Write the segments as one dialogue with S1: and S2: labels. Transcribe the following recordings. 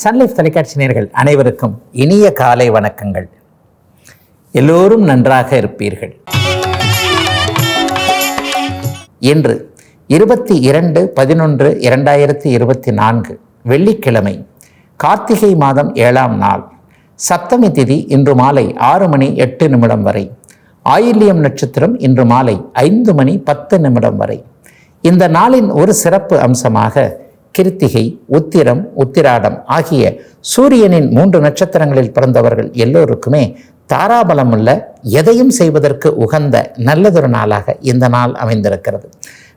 S1: Sun Life தொலைக்காட்சி நேர்கள் அனைவருக்கும் இனிய காலை வணக்கங்கள். எல்லோரும் நன்றாக இருப்பீர்கள். இன்று இருபத்தி இரண்டு பதினொன்று இரண்டாயிரத்தி இருபத்தி நான்கு வெள்ளிக்கிழமை கார்த்திகை மாதம் ஏழாம் நாள். சப்தமி திதி இன்று மாலை ஆறு மணி எட்டு நிமிடம் வரை. ஆயில்யம் நட்சத்திரம் இன்று மாலை ஐந்து மணி பத்து நிமிடம் வரை. இந்த நாளின் ஒரு சிறப்பு அம்சமாக கிருத்திகை உத்திரம் உத்திராடம் ஆகிய சூரியனின் மூன்று நட்சத்திரங்களில் பிறந்தவர்கள் எல்லோருக்குமே தாராபலம் உள்ள எதையும் செய்வதற்கு உகந்த நல்லதொரு நாளாக இந்த நாள் அமைந்திருக்கிறது.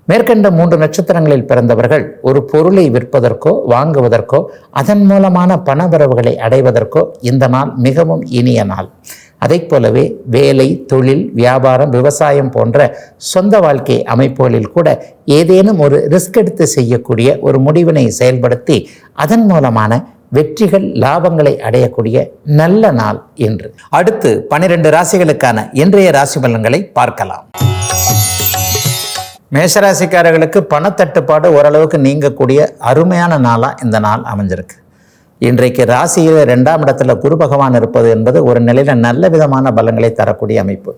S1: மேற்கண்ட மூன்று நட்சத்திரங்களில் பிறந்தவர்கள் ஒரு பொருளை விற்பதற்கோ வாங்குவதற்கோ அதன் மூலமான பணவரவுகளை அடைவதற்கோ இந்த நாள் மிகவும் இனிய நாள். அதைப் போலவே வேலை தொழில் வியாபாரம் விவசாயம் போன்ற சொந்த வாழ்க்கை அமைப்புகளில் கூட ஏதேனும் ஒரு ரிஸ்க் எடுத்து செய்யக்கூடிய ஒரு முடிவினை செயல்படுத்தி அதன் மூலமான வெற்றிகள் லாபங்களை அடையக்கூடிய நல்ல நாள் என்று. அடுத்து பனிரெண்டு ராசிகளுக்கான இன்றைய ராசி பலன்களை பார்க்கலாம். மேஷராசிக்காரர்களுக்கு பணத்தட்டுப்பாடு ஓரளவுக்கு நீங்கக்கூடிய அருமையான நாளாக இந்த நாள் அமைஞ்சிருக்கு. இன்றைக்கு ராசியில் ரெண்டாம் இடத்துல குரு பகவான் இருப்பது என்பது ஒரு நிலையில் நல்ல விதமான பலங்களை தரக்கூடிய அமைப்பு.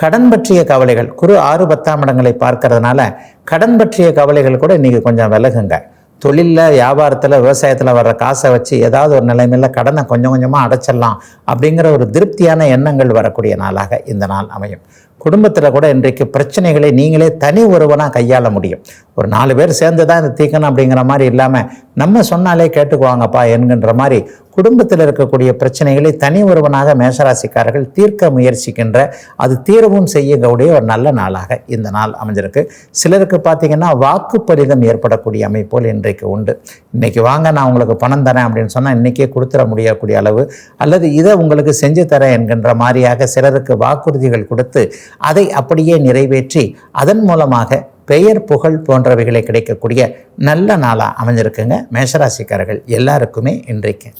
S1: கடன் பற்றிய கவலைகள் குரு ஆறு பத்தாம் இடங்களை பார்க்கறதுனால கடன் பற்றிய கவலைகள் கூட இன்றைக்கி கொஞ்சம் விலகுங்க. தொழிலில் வியாபாரத்தில் விவசாயத்தில் வர்ற காசை வச்சு ஏதாவது ஒரு நிலைமையில் கடனை கொஞ்சம் கொஞ்சமாக அடைச்சிடலாம் அப்படிங்கிற ஒரு திருப்தியான எண்ணங்கள் வரக்கூடிய நாளாக இந்த நாள் அமையும். குடும்பத்தில் கூட இன்றைக்கு பிரச்சனைகளை நீங்களே தனி ஒருவனாக கையாள முடியும். ஒரு நாலு பேர் சேர்ந்து தான் இந்த தீக்கணும் அப்படிங்கிற மாதிரி இல்லாமல் நம்ம சொன்னாலே கேட்டுக்குவாங்கப்பா என்கின்ற மாதிரி குடும்பத்தில் இருக்கக்கூடிய பிரச்சனைகளை தனி ஒருவனாக மேஷராசிக்காரர்கள் தீர்க்க முயற்சிக்கின்ற அது தீரவும் செய்யக்கூடிய ஒரு நல்ல நாளாக இந்த நாள் அமைஞ்சிருக்கு. சிலருக்கு பார்த்தீங்கன்னா வாக்குப்பரிதம் ஏற்படக்கூடிய அமைப்போல் இன்றைக்கு உண்டு. இன்னைக்கு வாங்க நான் உங்களுக்கு பணம் தரேன் அப்படின்னு சொன்னால் இன்றைக்கே கொடுத்துட முடியக்கூடிய அளவு அல்லது இதை உங்களுக்கு செஞ்சு தரேன் என்கின்ற மாதிரியாக சிலருக்கு வாக்குறுதிகள் கொடுத்து அதை அப்படியே நிறைவேற்றி அதன் மூலமாக பெயர் புகழ் போன்றவைகளை கிடைக்கக்கூடிய நல்ல நாளாக அமைஞ்சிருக்குங்க. மேஷராசிக்காரர்கள் எல்லாருக்குமே இன்றைக்கு.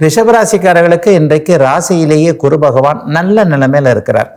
S1: ரிஷபராசிக்காரர்களுக்கு இன்றைக்கு ராசியிலேயே குரு பகவான் நல்ல நிலைமையில் இருக்கிறார்.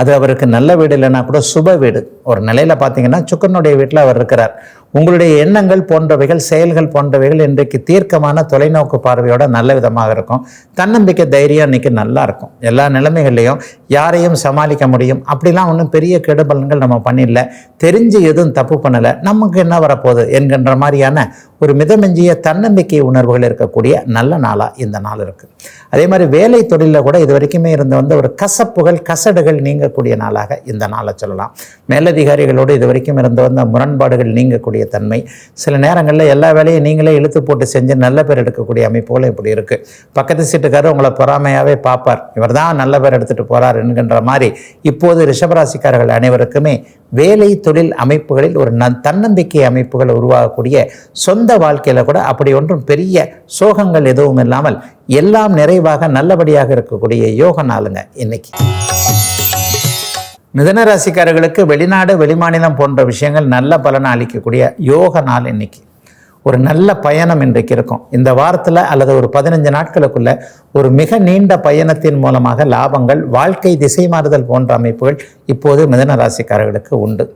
S1: அது அவருக்கு நல்ல வீடு இல்லைன்னா கூட சுப வீடு. ஒரு நிலையில் பார்த்தீங்கன்னா சுக்கரனுடைய வீட்டில் அவர் இருக்கிறார். உங்களுடைய எண்ணங்கள் போன்றவைகள் செயல்கள் போன்றவைகள் இன்றைக்கு தீர்க்கமான தொலைநோக்கு பார்வையோட நல்ல விதமாக இருக்கும். தன்னம்பிக்கை தைரியம் இன்னைக்கு நல்லா இருக்கும். எல்லா நிலைமைகள்லையும் யாரையும் சமாளிக்க முடியும். அப்படிலாம் ஒன்றும் பெரிய கெடுபலன்கள் நம்ம பண்ணிடல. தெரிஞ்சு எதுவும் தப்பு பண்ணலை. நமக்கு என்ன வரப்போகுது? என்கின்ற மாதிரியான ஒரு மிதமெஞ்சிய தன்னம்பிக்கை உணர்வுகள் இருக்கக்கூடிய நல்ல நாளாக இந்த நாள் இருக்குது அதே மாதிரி வேலை தொழிலில் கூட இது வரைக்குமே இருந்த வந்து ஒரு கசப்புகள் கசடுகள் நீங்கக்கூடிய நாளாக இந்த நாளை சொல்லலாம். மேலதிகாரிகளோடு இது வரைக்கும் இருந்த வந்த முரண்பாடுகள் நீங்கக்கூடிய தன்மை. சில நேரங்களில் எல்லா வேலையும் நீங்களே இழுத்து போட்டு செஞ்சு நல்ல பேர் எடுக்கக்கூடிய அமைப்புகளும் இப்படி இருக்குது பக்கத்து சீட்டுக்காரர் உங்களை பொறாமையாகவே பார்ப்பார். இவர் தான் நல்ல பேர் எடுத்துகிட்டு போகிறார் என்கின்ற மாதிரி இப்போது ரிஷபராசிக்காரர்கள் அனைவருக்குமே வேலை தொழில் அமைப்புகளில் ஒரு ந தன்னம்பிக்கை அமைப்புகள் உருவாகக்கூடிய சொந்த வாழ்க்கையில் கூட அப்படி ஒன்றும் பெரிய சோகங்கள் எதுவும் இல்லாமல் எல்லாம் நிறைவாக நல்லபடியாக இருக்கக்கூடிய யோக நாளுங்க இன்னைக்கு. மிதனராசிக்காரர்களுக்கு வெளிநாடு வெளிமாநிலம் போன்ற விஷயங்கள் நல்ல பலனை அளிக்கக்கூடிய யோக நாள் இன்னைக்கு. ஒரு நல்ல பயணம் இன்றைக்கு இருக்கும். இந்த வாரத்தில் அல்லது ஒரு பதினஞ்சு நாட்களுக்குள்ள ஒரு மிக நீண்ட பயணத்தின் மூலமாக லாபங்கள் வாழ்க்கை திசை மாறுதல் போன்ற அமைப்புகள் இப்போது மிதன ராசிக்காரர்களுக்கு உண்டு.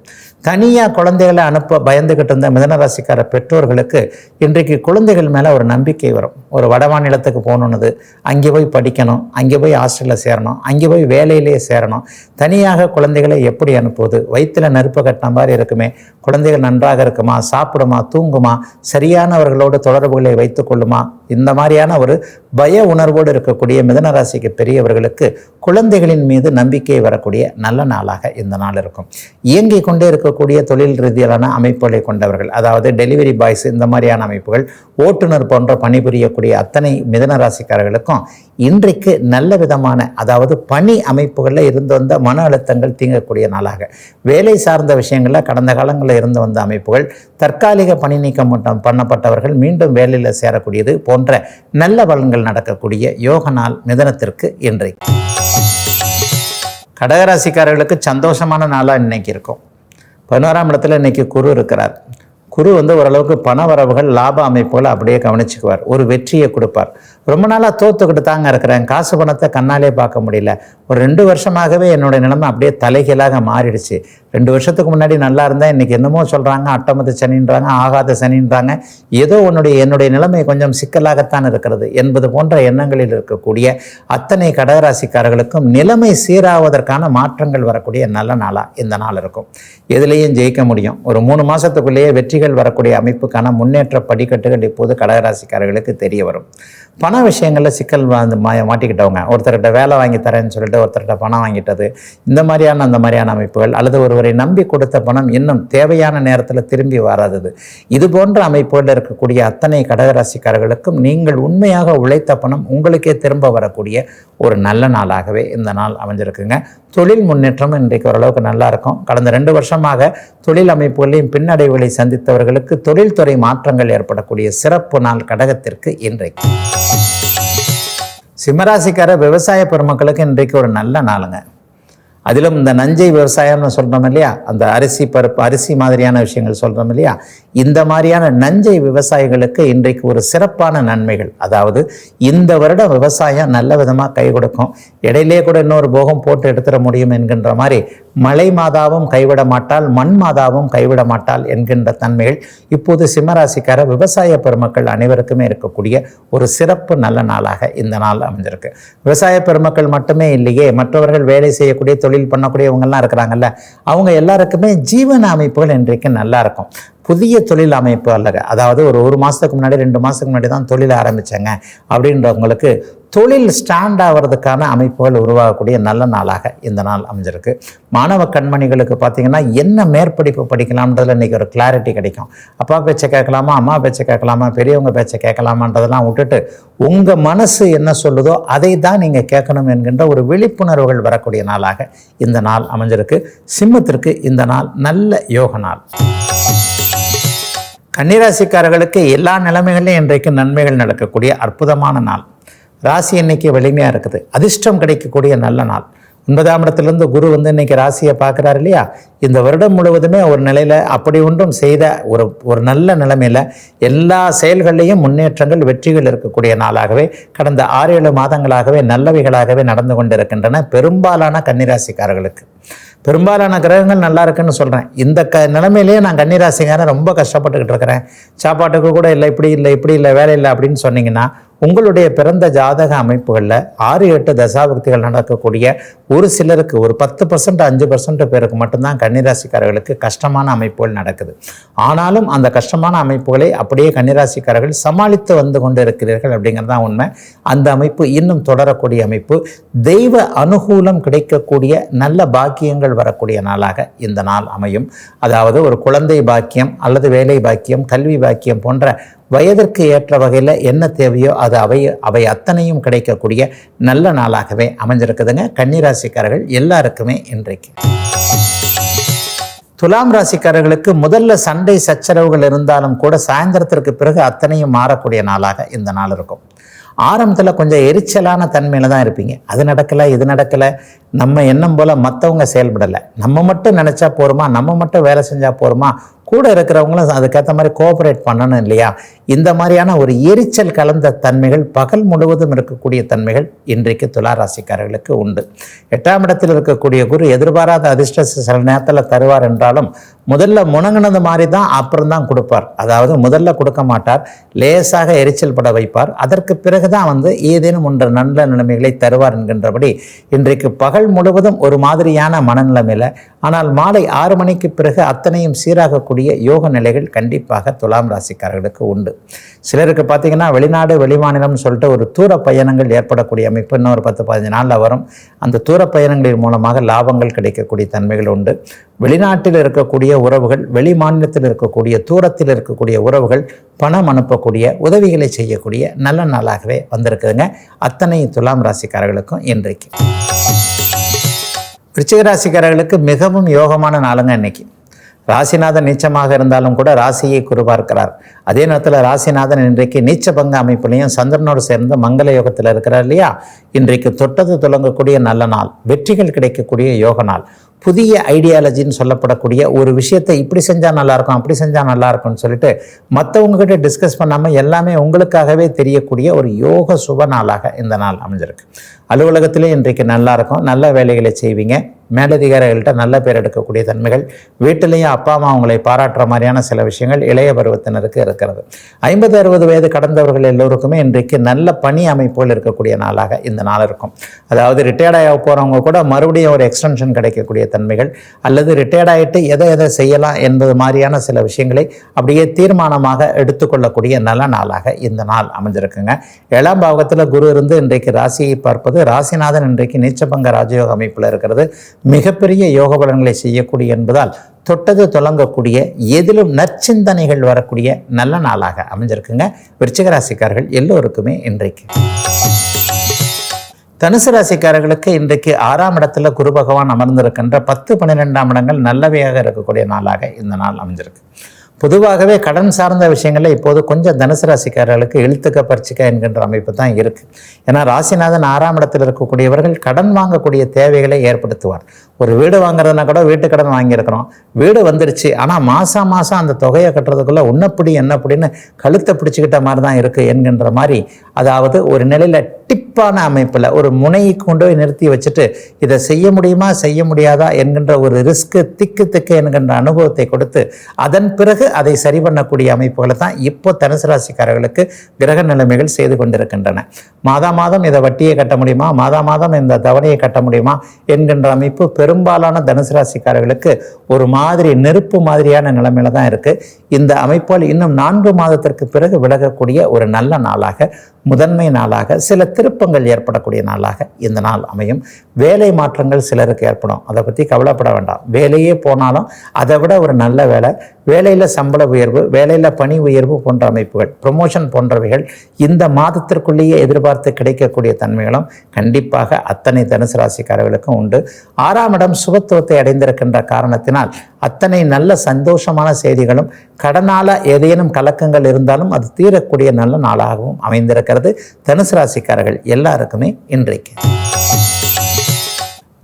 S1: தனியாக குழந்தைகளை அனுப்ப பயந்துக்கிட்டு இருந்த மிதனராசிக்கார பெற்றோர்களுக்கு இன்றைக்கு குழந்தைகள் மேலே ஒரு நம்பிக்கை வரும். ஒரு வட மாநிலத்துக்கு போகணுன்னது அங்கே போய் படிக்கணும் அங்கே போய் ஹாஸ்டலில் சேரணும் அங்கே போய் வேலையிலேயே சேரணும். தனியாக குழந்தைகளை எப்படி அனுப்புவது? வயிற்றில் நெருப்பு கட்டின மாதிரி இருக்குமே குழந்தைகள் நன்றாக இருக்குமா சாப்பிடுமா தூங்குமா சரியானவர்களோடு தொடர்புகளை வைத்துக்கொள்ளுமா இந்த மாதிரியான ஒரு பய உணர்வோடு இருக்கக்கூடிய மிதனராசிக்கு பெரியவர்களுக்கு குழந்தைகளின் மீது நம்பிக்கை வரக்கூடிய நல்ல நாளாக இந்த நாள் இருக்கும். இயங்கிக் கொண்டே இருக்கக்கூடிய தொழில் ரீதியிலான அமைப்புகளை கொண்டவர்கள் அதாவது டெலிவரி பாய்ஸ் இந்த மாதிரியான அமைப்புகள் ஓட்டுநர் போன்ற பணிபுரியக்கூடிய அத்தனை மிதன ராசிக்காரர்களுக்கும் இன்றைக்கு நல்ல விதமான அதாவது பணி அமைப்புகளில் இருந்து வந்த மன அழுத்தங்கள் தீங்கக்கூடிய நாளாக. வேலை சார்ந்த விஷயங்களில் கடந்த காலங்களில் இருந்து வந்த அமைப்புகள் தற்காலிக பணி நீக்கம் மட்டும் பண்ணப்பட்டவர்கள் மீண்டும் வேலையில் சேரக்கூடியது போன்ற நல்ல பலன்கள் நடக்கக்கூடிய யோக நாள் மிதனத்திற்கு இன்றைக்கு. கடகராசிக்காரர்களுக்கு சந்தோஷமான நாளாக இன்னைக்கு இருக்கும். பதினோராம் இடத்துல இன்னைக்கு குரு இருக்கிறார். குரு வந்து ஓரளவுக்கு பண வரவுகள் லாப அமைப்புகளை அப்படியே கவனிச்சுக்குவார். ஒரு வெற்றியை கொடுப்பார். ரொம்ப நாளாக தோத்துக்கிட்டு தாங்க இருக்கிறேன். காசு பணத்தை கண்ணாலே பார்க்க முடியல. ஒரு ரெண்டு வருஷமாகவே என்னுடைய நிலைமை அப்படியே தலைகீழாக மாறிடுச்சு. ரெண்டு வருஷத்துக்கு முன்னாடி நல்லா இருந்தேன். இன்றைக்கி என்னமோ சொல்கிறாங்க அட்டமத்து சனின்றாங்க ஆகாத சனின்றாங்க. ஏதோ உன்னுடைய என்னுடைய நிலைமை கொஞ்சம் சிக்கலாகத்தான் இருக்கிறது. என்பது போன்ற எண்ணங்களில் இருக்கக்கூடிய அத்தனை கடகராசிக்காரர்களுக்கும் நிலைமை சீராவதற்கான மாற்றங்கள் வரக்கூடிய நல்ல நாளாக இந்த நாள் இருக்கும். எதுலேயும் ஜெயிக்க முடியும். ஒரு மூணு மாதத்துக்குள்ளேயே வெற்றிகள் வரக்கூடிய அமைப்புக்கான முன்னேற்ற படிக்கட்டுகள் இப்போது கடகராசிக்காரர்களுக்கு தெரிய வரும். பண விஷயங்களில் சிக்கல் வந்து மா மாட்டிக்கிட்டவங்க. ஒருத்தர்கிட்ட வேலை வாங்கி தரேன்னு சொல்லிட்டு ஒருத்தர்கிட்ட பணம் வாங்கிட்டது. இந்த மாதிரியான அந்த மாதிரியான அமைப்புகள் அல்லது ஒருவரை நம்பி கொடுத்த பணம் இன்னும் தேவையான நேரத்தில் திரும்பி வராதது. இது போன்ற அமைப்புகளில் இருக்கக்கூடிய அத்தனை கடகராசிக்காரர்களுக்கும் நீங்கள் உண்மையாக உழைத்த பணம் உங்களுக்கே திரும்ப வரக்கூடிய ஒரு நல்ல நாளாகவே இந்த நாள் அமைஞ்சிருக்குங்க. தொழில் முன்னேற்றம் இன்றைக்கு ஓரளவுக்கு நல்லா இருக்கும். கடந்த ரெண்டு வருஷமாக தொழில் அமைப்புகளையும் பின்னடைவுகளை சந்தித்தவர்களுக்கு தொழில்துறை மாற்றங்கள் ஏற்படக்கூடிய சிறப்பு நாள் கடகத்திற்கு இன்றைக்கு. சிம்மராசிக்கார விவசாய பெருமக்களுக்கு இன்றைக்கு ஒரு நல்ல நாளுங்க. அதிலும் இந்த நஞ்சை விவசாயம்னு சொல்கிறோம் இல்லையா? அந்த அரிசி பருப்பு அரிசி மாதிரியான விஷயங்கள் சொல்கிறோம் இல்லையா? இந்த மாதிரியான நஞ்சை விவசாயிகளுக்கு இன்றைக்கு ஒரு சிறப்பான நன்மைகள். அதாவது இந்த வருடம் விவசாயம் நல்ல விதமாக கை கொடுக்கும். இடையிலே கூட இன்னொரு போகம் போட்டு எடுத்துட முடியும் என்கின்ற மாதிரி மலை மாதாவும் கைவிட மாட்டால் மண் மாதாவும் கைவிட மாட்டால் என்கின்ற தன்மைகள் இப்போது சிம்மராசிக்கார விவசாய பெருமக்கள் அனைவருக்குமே இருக்கக்கூடிய ஒரு சிறப்பு நல்ல நாளாக இந்த நாள் அமைஞ்சிருக்கு. விவசாய பெருமக்கள் மட்டுமே இல்லையே மற்றவர்கள் வேலை செய்யக்கூடிய தொழில் பண்ணக்கூடியவங்கெல்லாம் இருக்கிறாங்கல்ல அவங்க எல்லாருக்குமே ஜீவன அமைப்புகள் இன்றைக்கு நல்லா இருக்கும் புதிய தொழில் அமைப்பு அல்லங்க அதாவது ஒரு ஒரு மாதத்துக்கு முன்னாடி ரெண்டு மாதத்துக்கு முன்னாடி தான் தொழில் ஆரம்பித்தாங்க அப்படின்றவங்களுக்கு தொழில் ஸ்டாண்ட் ஆகிறதுக்கான அமைப்புகள் உருவாகக்கூடிய நல்ல நாளாக இந்த நாள் அமைஞ்சிருக்கு. மாணவ கண்மணிகளுக்கு பார்த்தீங்கன்னா என்ன மேற்படிப்பு படிக்கலாம்ன்றதுல இன்றைக்கி ஒரு கிளாரிட்டி கிடைக்கும். அப்பா பேச்சை கேட்கலாமா அம்மா பேச்சை கேட்கலாமா பெரியவங்க பேச்சை கேட்கலாமான்றதெல்லாம் விட்டுட்டு உங்கள் மனசு என்ன சொல்லுதோ அதை தான் நீங்கள் கேட்கணும் என்கின்ற ஒரு விழிப்புணர்வுகள் வரக்கூடிய நாளாக இந்த நாள் அமைஞ்சிருக்கு. சிம்மத்திற்கு இந்த நாள் நல்ல யோக நாள். கன்னிராசிக்காரர்களுக்கு எல்லா நிலைமைகளிலும் இன்றைக்கு நன்மைகள் நடக்கக்கூடிய அற்புதமான நாள். ராசி இன்னைக்கு வலிமையாக இருக்குது. அதிர்ஷ்டம் கிடைக்கக்கூடிய நல்ல நாள். ஒன்பதாம் இடத்துலேருந்து குரு வந்து இன்னைக்கு ராசியை பார்க்குறாரு இல்லையா? இந்த வருடம் முழுவதுமே ஒரு நிலையில் அப்படி ஒன்றும் செய்த ஒரு ஒரு நல்ல நிலைமையில் எல்லா செயல்கள்லேயும் முன்னேற்றங்கள் வெற்றிகள் இருக்கக்கூடிய நாளாகவே கடந்த ஆறு ஏழு மாதங்களாகவே நல்லவைகளாகவே நடந்து கொண்டிருக்கின்றன பெரும்பாலான கன்னிராசிக்காரர்களுக்கு. பெரும்பாலான கிரகங்கள் நல்லா இருக்குன்னு சொல்கிறேன் இந்த க நிலைமையிலேயே நான் கன்னிராசிக்காரன் ரொம்ப கஷ்டப்பட்டுக்கிட்டு இருக்கிறேன். சாப்பாட்டுக்கு கூட இல்லை இப்படி இல்லை இப்படி இல்லை வேலை இல்லை அப்படின்னு சொன்னீங்கன்னா உங்களுடைய பிறந்த ஜாதக அமைப்புகளில் ஆறு எட்டு தசாபக்திகள் நடக்கக்கூடிய ஒரு சிலருக்கு ஒரு பத்து பர்சன்ட் அஞ்சு பர்சன்ட் பேருக்கு மட்டும்தான் கன்னிராசிக்காரர்களுக்கு கஷ்டமான அமைப்புகள் நடக்குது. ஆனாலும் அந்த கஷ்டமான அமைப்புகளை அப்படியே கன்னிராசிக்காரர்கள் சமாளித்து வந்து கொண்டு இருக்கிறீர்கள் அப்படிங்கிறது தான் உண்மை. அந்த அமைப்பு இன்னும் தொடரக்கூடிய அமைப்பு. தெய்வ அனுகூலம் கிடைக்கக்கூடிய நல்ல பாக்கியங்கள் வரக்கூடிய நாளாக இந்த நாள் அமையும். அதாவது ஒரு குழந்தை பாக்கியம் அல்லது வேலை பாக்கியம் கல்வி பாக்கியம் போன்ற வயதிற்கு ஏற்ற வகையில் என்ன தேவையோ அது அவை அவை அத்தனையும் கிடைக்கக்கூடிய நல்ல நாளாகவே அமைஞ்சிருக்குதுங்க. கன்னிராசிக்காரர்கள் எல்லாருக்குமே இன்றைக்கு. துலாம் ராசிக்காரர்களுக்கு முதல்ல சண்டை சச்சரவுகள் இருந்தாலும் கூட சாயந்தரத்திற்கு பிறகு அத்தனையும் மாறக்கூடிய நாளாக இந்த நாள் இருக்கும். ஆரம்பத்தில் கொஞ்சம் எரிச்சலான தன்மையில் தான் இருப்பீங்க. அது நடக்கலை இது நடக்கலை. நம்ம எண்ணம் போல் மற்றவங்க செயல்படலை. நம்ம மட்டும் நினச்சா போருமா? நம்ம மட்டும் வேலை செஞ்சால் போருமா? கூட இருக்கிறவங்களும் அதுக்கேற்ற மாதிரி கோஆப்ரேட் பண்ணணும் இல்லையா? இந்த மாதிரியான ஒரு எரிச்சல் கலந்த தன்மைகள் பகல் முழுவதும் இருக்கக்கூடிய தன்மைகள் இன்றைக்கு துலா ராசிக்காரர்களுக்கு உண்டு. எட்டாம் இடத்தில் இருக்கக்கூடிய குரு எதிர்பாராத அதிர்ஷ்ட சில நேரத்தில் தருவார் என்றாலும் முதல்ல முணங்கினது மாதிரி தான் அப்புறம் தான் கொடுப்பார். அதாவது முதல்ல கொடுக்க மாட்டார் லேசாக எரிச்சல் பட வைப்பார். அதற்கு பிறகு தான் வந்து ஏதேனும் ஒன்று நல்ல நிலைமைகளை தருவார் என்கின்றபடி இன்றைக்கு பகல் முழுவதும் ஒரு மாதிரியான மனநிலைமையில் ஆனால் மாலை ஆறு மணிக்கு பிறகு அத்தனையும் சீராகக்கூடிய யோக நிலைகள் கண்டிப்பாக துலாம் ராசிக்காரர்களுக்கு உண்டு. சிலருக்கு பார்த்தீங்கன்னா வெளிநாடு வெளிமாநிலம்னு சொல்லிட்டு ஒரு தூர பயணங்கள் ஏற்படக்கூடிய அமைப்பு இன்னும் ஒரு பத்து பதினஞ்சு நாளில் வரும். அந்த தூர பயணங்களின் மூலமாக லாபங்கள் கிடைக்கக்கூடிய தன்மைகள் உண்டு. வெளிநாட்டில் இருக்கக்கூடிய உறவுகள் வெளி மாநிலத்தில் இருக்கக்கூடிய தூரத்தில் இருக்கக்கூடிய உறவுகள் பணம் அனுப்பக்கூடிய உதவிகளை செய்யக்கூடிய நல்ல நாளாகவே வந்திருக்குதுங்க. அத்தனை துலாம் ராசிக்காரர்களுக்கும் இன்றைக்கு. விருச்சிக ராசிக்காரர்களுக்கு மிகவும் யோகமான நாளுங்க இன்னைக்கு. ராசிநாதன் நீச்சமாக இருந்தாலும் கூட ராசியை குருபார்க்கிறார் அதே நேரத்தில் ராசிநாதன் இன்றைக்கு நீச்ச பங்க அமைப்புலையும் சந்திரனோடு சேர்ந்து மங்கள யோகத்தில் இருக்கிறார் இல்லையா? இன்றைக்கு தொட்டது துலங்கக்கூடிய நல்ல நாள் வெற்றிகள் கிடைக்கக்கூடிய யோக நாள். புதிய ஐடியாலஜின்னு சொல்லப்படக்கூடிய ஒரு விஷயத்தை இப்படி செஞ்சால் நல்லாயிருக்கும் அப்படி செஞ்சால் நல்லாயிருக்கும்னு சொல்லிட்டு மற்றவங்ககிட்ட டிஸ்கஸ் பண்ணாமல் எல்லாமே உங்களுக்காகவே தெரியக்கூடிய ஒரு யோக சுப நாளாக இந்த நாள் அமைஞ்சிருக்கு. அலுவலகத்திலே இன்றைக்கு நல்லா இருக்கும் நல்ல வேலைகளை செய்வீங்க. மேலதிகாரிகள்கிட்ட நல்ல பேர் எடுக்கக்கூடிய தன்மைகள். வீட்டிலையும் அப்பா அம்மா அவங்களை பாராட்டுற மாதிரியான சில விஷயங்கள் இளைய பருவத்தினருக்கு இருக்கிறது. ஐம்பது அறுபது வயது கடந்தவர்கள் எல்லோருக்குமே இன்றைக்கு நல்ல பணி அமைப்புகள் இருக்கக்கூடிய நாளாக இந்த நாள் இருக்கும். அதாவது ரிட்டையர்ட் ஆக போகிறவங்க கூட மறுபடியும் ஒரு எக்ஸ்டென்ஷன் கிடைக்கக்கூடிய தன்மைகள். அல்லது ரிட்டையர்ட் ஆகிட்டு எதை எதை செய்யலாம் என்பது மாதிரியான சில விஷயங்களை அப்படியே தீர்மானமாக எடுத்துக்கொள்ளக்கூடிய நல்ல நாளாக இந்த நாள் அமைஞ்சிருக்குங்க. ஏழாம் பாவகத்தில் குரு இருந்து இன்றைக்கு ராசியை பார்ப்பது ராசிநாதன் இன்றைக்கு நீச்சபங்க ராஜயோக அமைப்பில் இருக்கிறது. மிகப்பெரிய யோக பலன்களை செய்யக்கூடிய என்பதால் தொட்டது தொடங்கக்கூடிய எதிலும் நற்சிந்தனைகள் வரக்கூடிய நல்ல நாளாக அமைஞ்சிருக்குங்க. விருச்சிக ராசிக்காரர்கள் எல்லோருக்குமே இன்றைக்கு. தனுசு ராசிக்காரர்களுக்கு இன்றைக்கு ஆறாம் இடத்துல குரு பகவான் அமர்ந்திருக்கின்ற பத்து பன்னிரெண்டாம் இடங்கள் நல்லவையாக இருக்கக்கூடிய நாளாக இந்த நாள் அமைஞ்சிருக்கு. பொதுவாகவே கடன் சார்ந்த விஷயங்களில் இப்போது கொஞ்சம் தனுசு ராசிக்காரர்களுக்கு இழுத்துக்க பறிச்சுக்க என்கின்ற அமைப்பு தான் இருக்குது ஏன்னா ராசிநாதன் ஆறாம் இடத்தில் இருக்கக்கூடியவர்கள் கடன் வாங்கக்கூடிய தேவைகளை ஏற்படுத்துவார். ஒரு வீடு வாங்குறதுனா கூட வீட்டு கடன் வாங்கியிருக்கிறோம். வீடு வந்துருச்சு. ஆனால் மாதம் மாதம் அந்த தொகையை கட்டுறதுக்குள்ளே உன்னப்படி என்னப்படின்னு கழுத்தை பிடிச்சிக்கிட்ட மாதிரி தான் இருக்குது என்கின்ற மாதிரி அதாவது ஒரு நிலையில் டிப்பான அமைப்பில் ஒரு முனையை கொண்டு போய் நிறுத்தி வச்சுட்டு இதை செய்ய முடியுமா செய்ய முடியாதா என்கின்ற ஒரு ரிஸ்க்கு திக்கு திக்கு என்கின்ற அனுபவத்தை கொடுத்து அதன் பிறகு அதை சரி பண்ணக்கூடிய அமைப்புகளை தான் இப்போ தனுசு ராசிக்காரர்களுக்கு கிரக நிலைமைகள் செய்து கொண்டிருக்கின்றன. மாதா மாதம் இதை வட்டியை கட்ட முடியுமா? மாதா மாதம் இந்த தவணையை கட்ட முடியுமா? என்கின்ற அமைப்பு பெரும்பாலான தனுசு ராசிக்காரர்களுக்கு ஒரு மாதிரி நெருப்பு மாதிரியான நிலைமையில தான் இருக்கு. இந்த அமைப்பால் இன்னும் நான்கு மாதத்திற்கு பிறகு விலகக்கூடிய ஒரு நல்ல நாளாக முதன்மை நாளாக சில திருப்பங்கள் ஏற்படக்கூடிய நாளாக இந்த நாள் அமையும். வேலை மாற்றங்கள் சிலருக்கு ஏற்படும். அதை பற்றி கவலைப்பட வேண்டாம். வேலையே போனாலும் அதை விட ஒரு நல்ல வேலை வேலையில் சம்பள உயர்வு வேலையில் பணி உயர்வு போன்ற அமைப்புகள் ப்ரொமோஷன் போன்றவைகள் இந்த மாதத்திற்குள்ளேயே எதிர்பார்த்து கிடைக்கக்கூடிய தன்மைகளும் கண்டிப்பாக அத்தனை தனுசு ராசிக்காரர்களுக்கும் உண்டு. ஆறாம் இடம் சுபத்துவத்தை அடைந்திருக்கின்ற காரணத்தினால் அத்தனை நல்ல சந்தோஷமான செய்திகளும் கடனால ஏதேனும் கலக்கங்கள் இருந்தாலும் அது தீரக்கூடிய நல்ல நாளாகவும் அமைந்திருக்கிறது. தனுசு ராசிக்காரர்கள் எல்லாருக்குமே இன்றைக்கு.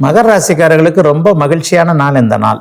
S1: மகர ராசிக்காரர்களுக்கு ரொம்ப மகிழ்ச்சியான நாள் இந்த நாள்.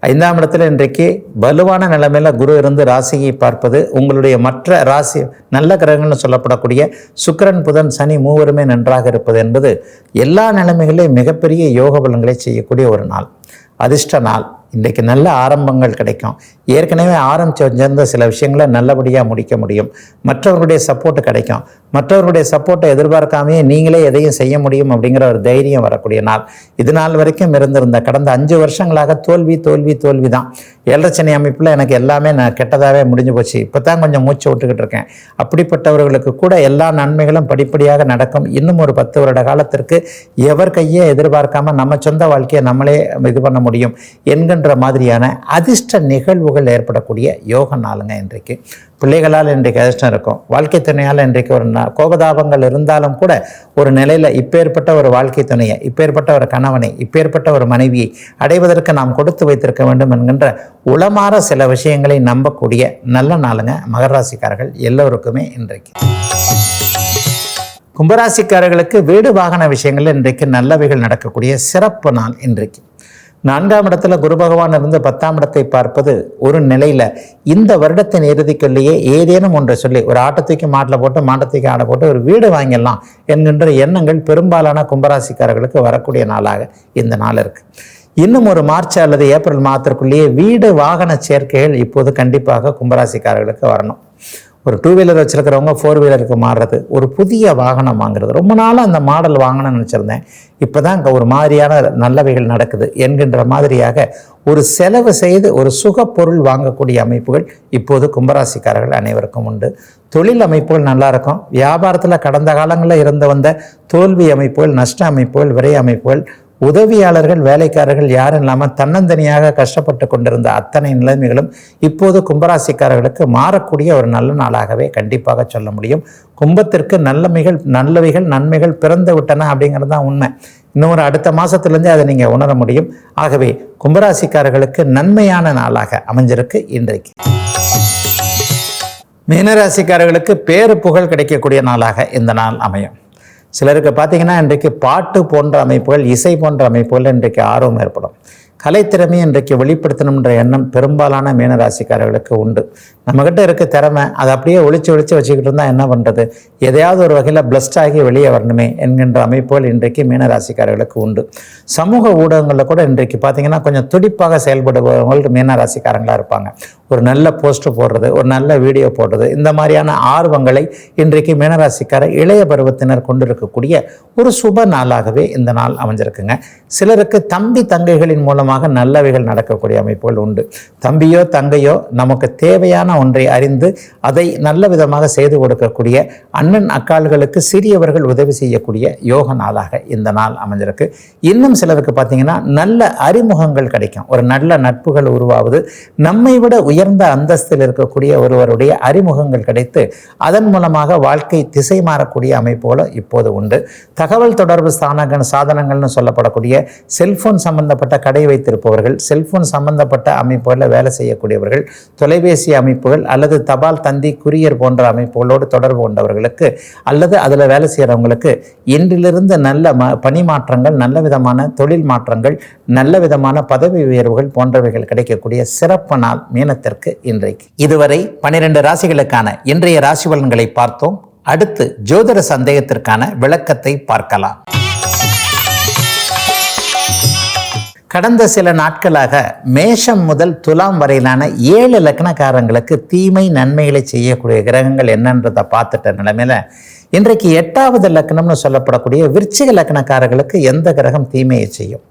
S1: ஐந்தாம் இடத்துல இன்றைக்கு வலுவான நிலைமையில் குரு இருந்து ராசியை பார்ப்பது உங்களுடைய மற்ற ராசி நல்ல கிரகங்கள்னு சொல்லப்படக்கூடிய சுக்கரன் புதன் சனி மூவருமே நன்றாக இருப்பது என்பது எல்லா நிலைமைகளிலும் மிகப்பெரிய யோக பலன்களை செய்யக்கூடிய ஒரு நாள். அதிர்ஷ்ட நாள். இன்றைக்கு நல்ல ஆரம்பங்கள் கிடைக்கும். ஏற்கனவே ஆரம்பிச்சு வச்சிருந்த சில விஷயங்களை நல்லபடியாக முடிக்க முடியும். மற்றவர்களுடைய சப்போர்ட் கிடைக்கும். மற்றவர்களுடைய சப்போர்ட்டை எதிர்பார்க்காமையே நீங்களே எதையும் செய்ய முடியும் அப்படிங்கிற ஒரு தைரியம் வரக்கூடிய நாள். இது நாள் வரைக்கும் இருந்திருந்த கடந்த அஞ்சு வருஷங்களாக தோல்வி தோல்வி தோல்வி தான். ஏழரச்சனை அமைப்பில் எனக்கு எல்லாமே நான் கெட்டதாகவே முடிஞ்சு போச்சு. இப்போ தான் கொஞ்சம் மூச்சு விட்டுக்கிட்டு இருக்கேன். அப்படிப்பட்டவர்களுக்கு கூட எல்லா நன்மைகளும் படிப்படியாக நடக்கும். இன்னும் ஒரு பத்து வருட காலத்திற்கு எவர் கையே எதிர்பார்க்காம நம்ம சொந்த வாழ்க்கையை நம்மளே இது பண்ண முடியும். என்கின்ற மாதிரியான அதிர்ஷ்ட நிகழ்வுகள் ஏற்படக்கூடிய யோக நாளுங்க இன்றைக்கு. பிள்ளைகளால் இன்றைக்கு அதிர்ஷ்டம் இருக்கும். வாழ்க்கை துணையால் இன்றைக்கு ஒரு கோபதாபங்கள் இருந்தாலும் கூட ஒரு நிலையில் இப்பேற்பட்ட ஒரு வாழ்க்கை துணையை இப்பேற்பட்ட ஒரு கணவனை இப்பேற்பட்ட ஒரு மனைவியை அடைவதற்கு நாம் கொடுத்து வைத்திருக்க வேண்டும் என்கின்ற உளமாற சில விஷயங்களை நம்பக்கூடிய நல்ல நாளுங்க மகராசிக்காரர்கள் எல்லோருக்குமே இன்றைக்கு. கும்பராசிக்காரர்களுக்கு வீடு வாகன விஷயங்கள் இன்றைக்கு நல்லவைகள் நடக்கக்கூடிய சிறப்பு நாள் இன்றைக்கு. நான்காம் இடத்துல குரு பகவான் இருந்து பத்தாம் இடத்தை பார்ப்பது ஒரு நிலையில இந்த வருடத்தின் இறுதிக்குள்ளேயே ஏதேனும் ஒன்றை சொல்லி ஒரு ஆட்டத்துக்கு மாட்டில் போட்டு மாட்டத்துக்கு ஆடை போட்டு ஒரு வீடு வாங்கிடலாம் என்கின்ற எண்ணங்கள் பெரும்பாலான கும்பராசிக்காரர்களுக்கு வரக்கூடிய நாளாக இந்த நாள் இருக்கு. இன்னும் ஒரு மார்ச் அல்லது ஏப்ரல் மாதத்திற்குள்ளேயே வீடு வாகன சேர்க்கைகள் இப்போது கண்டிப்பாக கும்பராசிக்காரர்களுக்கு வரணும். ஒரு டூ வீலர் வச்சுருக்கிறவங்க ஃபோர் வீலருக்கு மாறுறது. ஒரு புதிய வாகனம் வாங்குறது. ரொம்ப நாளாக அந்த மாடல் வாங்கணும்னு நினச்சிருந்தேன். இப்போ தான் அங்கே ஒரு மாதிரியான நல்லவைகள் நடக்குது என்கின்ற மாதிரியாக ஒரு செலவு செய்து ஒரு சுக பொருள் வாங்கக்கூடிய அமைப்புகள் இப்போது கும்பராசிக்காரர்கள் அனைவருக்கும் உண்டு. தொழில் அமைப்புகள் நல்லா இருக்கும். வியாபாரத்தில் கடந்த காலங்களில் இருந்து வந்த தோல்வி அமைப்புகள் நஷ்ட அமைப்புகள் விரை அமைப்புகள் உதவியாளர்கள் வேலைக்காரர்கள் யாரும் இல்லாமல் தன்னந்தனியாக கஷ்டப்பட்டு கொண்டிருந்த அத்தனை நிலைமைகளும் இப்போது கும்பராசிக்காரர்களுக்கு மாறக்கூடிய ஒரு நல்ல நாளாகவே கண்டிப்பாக சொல்ல முடியும். கும்பத்திற்கு நல்லமைகள் நல்லவைகள் நன்மைகள் பிறந்து விட்டன அப்படிங்கிறது தான் உண்மை. இன்னொரு அடுத்த மாதத்துலேருந்தே அதை நீங்கள் உணர முடியும். ஆகவே கும்பராசிக்காரர்களுக்கு நன்மையான நாளாக அமைஞ்சிருக்கு இன்றைக்கு. மீனராசிக்காரர்களுக்கு பேரு புகழ் கிடைக்கக்கூடிய நாளாக இந்த நாள் அமையும். சிலருக்கு பார்த்தீங்கன்னா இன்றைக்கு பாட்டு போன்ற அமைப்புகள் இசை போன்ற அமைப்புகள் இன்றைக்கு ஆர்வம் ஏற்படும். கலைத்திறமை இன்றைக்கு வெளிப்படுத்தணுன்ற எண்ணம் பெரும்பாலான மீனராசிக்காரர்களுக்கு உண்டு. நம்மக்கிட்ட இருக்க திறமை அதை அப்படியே ஒழிச்சு ஒழிச்சு வச்சுக்கிட்டு இருந்தால் என்ன பண்ணுறது எதையாவது ஒரு வகையில் பிளஸ்ட் ஆகி வெளியே வரணுமே என்கின்ற அமைப்புகள் இன்றைக்கு மீனராசிக்காரர்களுக்கு உண்டு. சமூக ஊடகங்களில் கூட இன்றைக்கு பார்த்தீங்கன்னா கொஞ்சம் துடிப்பாக செயல்படுபவர்கள் மீனராசிக்காரங்களாக இருப்பாங்க. ஒரு நல்ல போஸ்ட்டு போடுறது ஒரு நல்ல வீடியோ போடுறது இந்த மாதிரியான ஆர்வங்களை இன்றைக்கு மீனராசிக்கார இளைய பருவத்தினர் கொண்டிருக்கக்கூடிய ஒரு சுப நாளாகவே இந்த நாள் அமைஞ்சிருக்குங்க. சிலருக்கு தம்பி தங்கைகளின் மூலம் மூலமாக நல்லவைகள் நடக்கக்கூடிய அமைப்புகள் உண்டு. தம்பியோ தங்கையோ நமக்கு தேவையான ஒன்றை அறிந்து அதை நல்ல விதமாக செய்து கொடுக்கக்கூடிய அண்ணன் அக்கால்களுக்கு சிறியவர்கள் உதவி செய்யக்கூடிய யோக நாளாக இந்த நாள் அமைஞ்சிருக்கு. இன்னும் சிலருக்கு பார்த்தீங்கன்னா நல்ல அறிமுகங்கள் கிடைக்கும். ஒரு நல்ல நட்புகள் உருவாவது நம்மை விட உயர்ந்த அந்தஸ்தில் இருக்கக்கூடிய ஒருவருடைய அறிமுகங்கள் கிடைத்து அதன் மூலமாக வாழ்க்கை திசை மாறக்கூடிய அமைப்புகளும் இப்போது உண்டு. தகவல் தொடர்பு ஸ்தானங்கள் சாதனங்கள்னு சொல்லப்படக்கூடிய செல்போன் சம்பந்தப்பட்ட கடை வைத்திருப்பவர்கள் செல்போன் சம்பந்தப்பட்ட அமைப்புகளில் வேலை செய்யக்கூடியவர்கள் தொலைபேசி அமைப்புகள் அல்லது தபால் தந்தி குரியர் போன்ற அமைப்புகளோடு தொடர்பு கொண்டவர்களுக்கு அல்லது அதில் வேலை செய்கிறவங்களுக்கு இன்றிலிருந்து நல்ல ம பணி மாற்றங்கள் நல்ல விதமான தொழில் மாற்றங்கள் நல்ல விதமான பதவி உயர்வுகள் போன்றவைகள் கிடைக்கக்கூடிய சிறப்பு நாள் மீனத்திற்கு இன்றைக்கு. இதுவரை பனிரெண்டு ராசிகளுக்கான இன்றைய ராசி பலன்களை பார்த்தோம். அடுத்து ஜோதிட சந்தேகத்திற்கான விளக்கத்தை பார்க்கலாம். கடந்த சில நாட்களாக மேஷம் முதல் துலாம் வரையிலான ஏழு லக்னக்காரங்களுக்கு தீமை நன்மைகளை செய்யக்கூடிய கிரகங்கள் என்னன்றதை பார்த்துட்ட நிலைமையில இன்றைக்கு எட்டாவது லக்னம்னு சொல்லப்படக்கூடிய விருச்சிக லக்னக்காரர்களுக்கு எந்த கிரகம் தீமையை செய்யும்?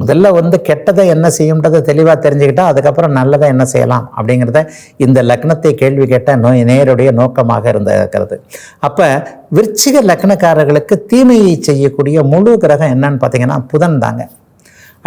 S1: முதல்ல வந்து கெட்டதை என்ன செய்யும்ன்றதை தெளிவாக தெரிஞ்சுக்கிட்டா அதுக்கப்புறம் நல்லதை என்ன செய்யலாம் அப்படிங்கிறத இந்த லக்னத்தை கேள்வி கேட்ட நோய் நேருடைய நோக்கமாக இருந்திருக்கிறது. அப்போ விருச்சிக லக்னக்காரர்களுக்கு தீமையை செய்யக்கூடிய முழு கிரகம் என்னன்னு பார்த்தீங்கன்னா புதன் தாங்க.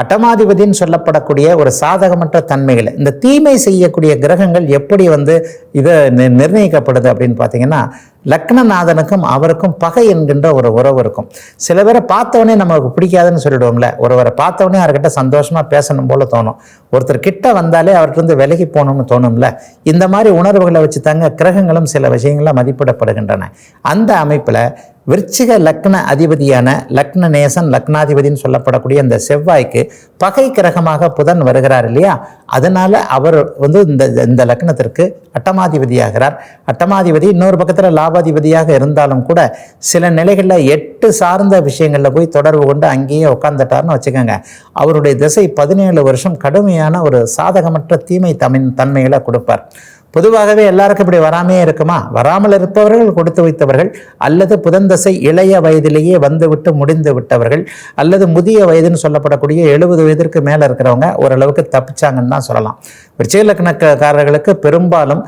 S1: அட்டமாதிபதின்னு சொல்லப்படக்கூடிய ஒரு சாதகமற்ற தன்மைகளை. இந்த தீமை செய்யக்கூடிய கிரகங்கள் எப்படி வந்து இதை நி- நிர்ணயிக்கப்படுது அப்படின்னு பார்த்தீங்கன்னா லக்னநாதனுக்கும் அவருக்கும் பகை என்கின்ற ஒரு உறவு இருக்கும். சில பேரை பார்த்தவொடனே நமக்கு பிடிக்காதுன்னு சொல்லிடுவோம்ல. ஒருவரை பார்த்தவொடனே அவர்கிட்ட சந்தோஷமாக பேசணும் போல தோணும். ஒருத்தர் கிட்ட வந்தாலே அவர்கிட்ட விலகி போகணும்னு தோணும்ல. இந்த மாதிரி உணர்வுகளை வச்சு தாங்க கிரகங்களும் சில விஷயங்களாக மதிப்பிடப்படுகின்றன. அந்த அமைப்பில் விருச்சிக லக்ன அதிபதியான லக்ன நேசன் லக்னாதிபதின்னு சொல்லப்படக்கூடிய இந்த செவ்வாய்க்கு பகை கிரகமாக புதன் வருகிறார் இல்லையா? அதனால அவர் வந்து இந்த இந்த லக்னத்திற்கு அட்டமாதிபதியாகிறார். அட்டமாதிபதி இன்னொரு பக்கத்தில் லாபாதிபதியாக இருந்தாலும் கூட சில நிலைகளில் எட்டு சார்ந்த விஷயங்களில் போய் தொடர்பு கொண்டு அங்கேயே உட்காந்துட்டார்னு வச்சுக்கோங்க. அவருடைய திசை பதினேழு வருஷம் கடுமையான ஒரு சாதகமற்ற தீமை தமிழ் தன்மைகளை கொடுப்பார். பொதுவாகவே எல்லாருக்கும் இப்படி வராமே இருக்குமா? வராமல் இருப்பவர்கள் கொடுத்து வைத்தவர்கள் அல்லது புதந்தசை இளைய வயதிலேயே வந்துவிட்டு முடிந்து விட்டவர்கள் அல்லது முதிய வயதுன்னு சொல்லப்படக்கூடிய எழுபது வயதிற்கு மேலே இருக்கிறவங்க ஓரளவுக்கு தப்பிச்சாங்கன்னு தான் சொல்லலாம். விருச்சிகலக்கணக்காரர்களுக்கு பெரும்பாலும்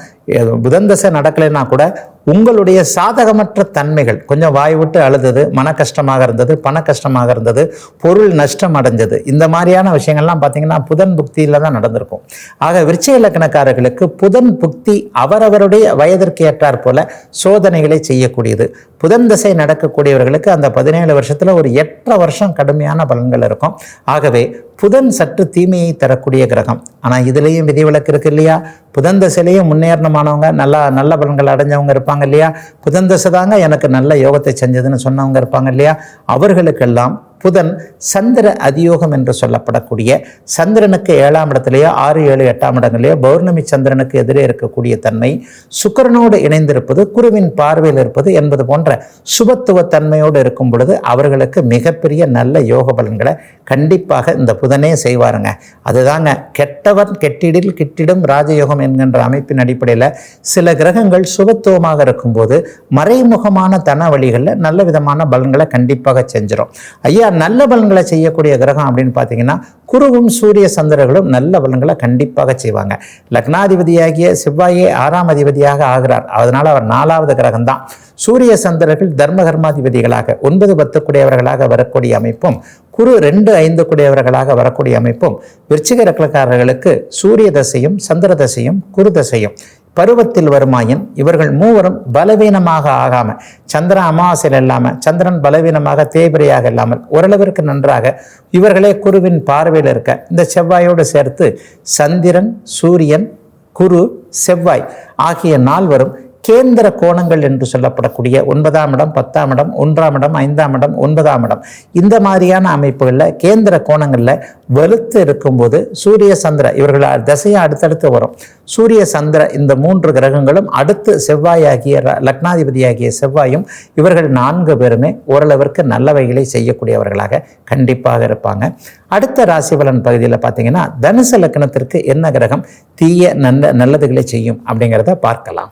S1: புதன் புதந்தசை நடக்கலைன்னா கூட உங்களுடைய சாதகமற்ற தன்மைகள் கொஞ்சம் வாய் விட்டு அழுதது மன கஷ்டமாக இருந்தது பண கஷ்டமாக இருந்தது பொருள் நஷ்டம் அடைஞ்சது இந்த மாதிரியான விஷயங்கள்லாம் பார்த்தீங்கன்னா புதன் புக்தியில் தான் நடந்திருக்கும். ஆக விருச்சிக இலக்கணக்காரர்களுக்கு புதன் புக்தி அவரவருடைய வயதிற்கு ஏற்றாற் போல சோதனைகளை செய்யக்கூடியது. புதன் தசை நடக்கக்கூடியவர்களுக்கு அந்த பதினேழு வருஷத்தில் ஒரு எட்டரை வருஷம் கடுமையான பலன்கள் இருக்கும். ஆகவே புதன் சற்று தீமையை தரக்கூடிய கிரகம். ஆனால் இதுலேயும் விதிவிலக்கு இருக்கு இல்லையா? புதன் தசையிலையும் முன்னேறணுமானவங்க நல்லா நல்ல பலன்கள் அடைஞ்சவங்க இருப்பாங்க இல்லையா? புதன் தசை தாங்க எனக்கு நல்ல யோகத்தை செஞ்சதுன்னு சொன்னவங்க இருப்பாங்க இல்லையா? அவர்களுக்கெல்லாம் புதன் சந்திர அதியோகம் என்று சொல்லப்படக்கூடிய சந்திரனுக்கு ஏழாம் இடத்துலையோ ஆறு ஏழு எட்டாம் இடங்களிலேயோ பௌர்ணமி சந்திரனுக்கு எதிரே இருக்கக்கூடிய தன்மை சுக்கிரனோடு இணைந்திருப்பது குருவின் பார்வையில் இருப்பது என்பது போன்ற சுபத்துவ தன்மையோடு இருக்கும் பொழுது அவர்களுக்கு மிகப்பெரிய நல்ல யோக பலன்களை கண்டிப்பாக இந்த புதனே செய்வாருங்க. அதுதாங்க கெட்டவன் கெட்டிடில் கிட்டிடும் ராஜயோகம் என்கின்ற அமைப்பின் அடிப்படையில் சில கிரகங்கள் சுபத்துவமாக இருக்கும்போது மறைமுகமான தன வழிகளில் நல்ல விதமான பலன்களை கண்டிப்பாக செஞ்சிடும் ஐயா நல்ல பலன்களை செய்யக்கூடிய கிரகம் அப்படின்னு பார்த்தீங்கன்னா குருவும் சூரிய சந்திரர்களும் நல்ல பலன்களை கண்டிப்பாக செய்வாங்க. லக்னாதிபதியாகிய செவ்வாயே ஆறாம் அதிபதியாக ஆகிறார். அதனால் அவர் நாலாவது கிரகம்தான். சூரிய சந்திரர்கள் தர்ம கர்மாதிபதிகளாக ஒன்பது பத்து கூடியவர்களாக வரக்கூடிய அமைப்பும் குரு ரெண்டு ஐந்து கூடியவர்களாக வரக்கூடிய அமைப்பும் விருச்சிக ரக்கக்காரர்களுக்கு சூரிய தசையும் சந்திர தசையும் குரு தசையும். பருவத்தில் வருமாயின் இவர்கள் மூவரும் பலவீனமாக ஆகாம சந்திரன் அமாவாசையில் இல்லாமல் சந்திரன் பலவீனமாக தேய்பிரையாக இல்லாமல் ஓரளவிற்கு நன்றாக இவர்களே குருவின் பார்வையில் இருக்க இந்த செவ்வாயோடு சேர்த்து சந்திரன் சூரியன் குரு செவ்வாய் ஆகிய நால்வரும் கேந்திர கோணங்கள் என்று சொல்லப்படக்கூடிய ஒன்பதாம் இடம் பத்தாம் இடம் ஒன்றாம் இடம் ஐந்தாம் இடம் ஒன்பதாம் இடம். இந்த மாதிரியான அமைப்புகளில் கேந்திர கோணங்களில் வலுத்து இருக்கும்போது சூரிய சந்திர இவர்கள் திசையை அடுத்தடுத்து வரும். சூரிய சந்திர இந்த மூன்று கிரகங்களும் அடுத்து செவ்வாயாகிய ர- லக்னாதிபதியாகிய செவ்வாயும் இவர்கள் நான்கு பேருமே ஓரளவிற்கு நல்லவைகளை செய்யக்கூடியவர்களாக கண்டிப்பாக இருப்பாங்க. அடுத்த ராசி பலன் பகுதியில் பார்த்தீங்கன்னா தனுசு லக்னத்திற்கு என்ன கிரகம் தீய நல்ல நல்லதுகளை செய்யும் அப்படிங்கிறத பார்க்கலாம்.